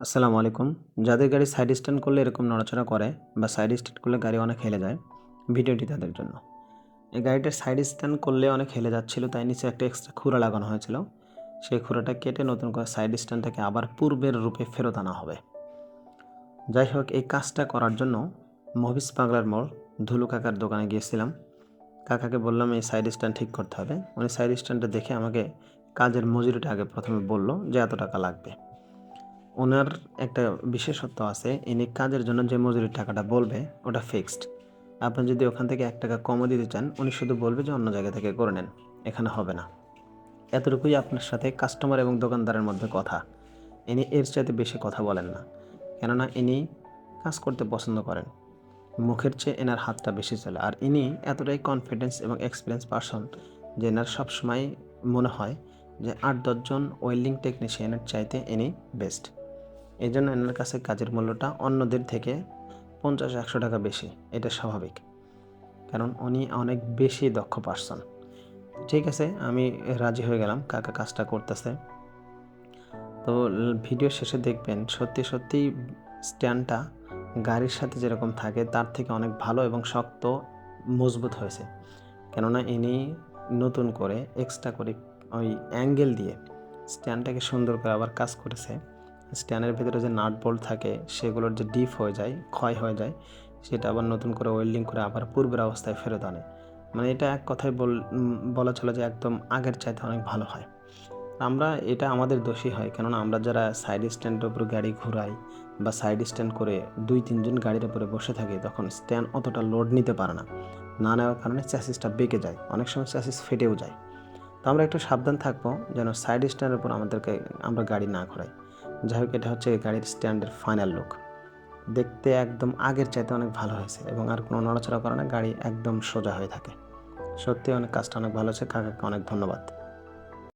আসসালামু আলাইকুম। যাদের গাড়ি সাইড স্ট্যান্ড করলে এরকম নড়াচড়া করে বা সাইড স্ট্যান্ড করলে গাড়ি অনেক হেলে যায়, ভিডিওটি তাদের জন্য। এই গাড়িটার সাইড স্ট্যান্ড করলে অনেক হেলে যাচ্ছিল, তাই নিচে একটা এক্সট্রা খুঁড়া লাগানো হয়েছিল। সেই খুঁড়াটা কেটে নতুন করে সাইড স্ট্যান্ডটাকে আবার পূর্বের রূপে ফেরত আনা হবে। যাই হোক, এই কাজটা করার জন্য মহিষ পাগলার মোড় ধুলু কাকার দোকানে গিয়েছিলাম। কাকাকে বললাম, এই সাইড স্ট্যান্ড ঠিক করতে হবে। উনি সাইড স্ট্যান্ডটা দেখে আমাকে কাজের মজুরিটা আগে প্রথমে বলল যে এত টাকা লাগবে। ওনার একটা বিশেষত্ব আছে, ইনি কাজের জন্য যে মজুরির টাকাটা বলবে, ওটা ফিক্সড আপনি যদি ওখান থেকে এক টাকা কমও দিতে চান, উনি শুধু বলবে যে অন্য জায়গা থেকে করে নেন, এখানে হবে না। এতটুকুই আপনার সাথে কাস্টমার এবং দোকানদারের মধ্যে কথা। ইনি এর চাইতে বেশি কথা বলেন না, কেননা ইনি কাজ করতে পছন্দ করেন। মুখের চেয়ে এনার হাতটা বেশি চলে, আর ইনি এতটাই কনফিডেন্স এবং এক্সপিরিয়েন্স পারসন যে এনার সবসময় মনে হয় যে আট দশজন ওয়েল্ডিং টেকনিশিয়ানের চাইতে ইনি বেস্ট এই জন্য এনার কাছে কাজের মূল্যটা অন্যদের থেকে পঞ্চাশ, একশো টাকা বেশি। এটা স্বাভাবিক। কারণ উনি অনেক বেশি দক্ষ পার্সন। ঠিক আছে, আমি রাজি হয়ে গেলাম, কাকা কাজটা করতেছে। তো ভিডিও শেষে দেখবেন, সত্যি সত্যি স্ট্যান্ডটা গাড়ির সাথে যেরকম থাকে, তার থেকে অনেক ভালো এবং শক্ত, মজবুত হয়েছে। কেননা ইনি নতুন করে এক্সট্রা করে ওই অ্যাঙ্গেল দিয়ে স্ট্যান্ডটাকে সুন্দর করে আবার কাজ করেছে। স্ট্যান্ডের ভিতরে যে নাট বোল্ট থাকে, সেগুলোর যে ডিপ হয়ে যায়, ক্ষয় হয়ে যায়, সেটা আবার নতুন করে ওয়েল্ডিং করে আবার পূর্বের অবস্থায় ফেরত আনে। মানে এটা এক কথায় বল চলে যে একদম আগের চাইতে অনেক ভালো হয়। আমরা, এটা আমাদের দোষী হয়, কেননা আমরা যারা সাইড স্ট্যান্ডের উপর গাড়ি ঘোরাই বা সাইড স্ট্যান্ড করে দুই, তিনজন গাড়ির উপরে বসে থাকি, তখন স্ট্যান্ড অতটা লোড নিতে পারে না। না নেওয়ার কারণে চ্যাসিসটা বেঁকে যায়, অনেক সময় চ্যাসিস ফেটেও যায়। তো আমরা একটু সাবধান থাকব যেন সাইড স্ট্যান্ডের উপর আমাদেরকে আমরা গাড়ি না ঘোরাই। যাই হোক, এটা হচ্ছে গাড়ির স্ট্যান্ডের ফাইনাল লুক দেখতে একদম আগের চাইতে অনেক ভালো হয়েছে এবং আর কোনো নড়াচড়া করে না, গাড়ি একদম সোজা হয়ে থাকে। সত্যি অনেক কাজটা অনেক ভালো হয়েছে, কাকাকে অনেক ধন্যবাদ।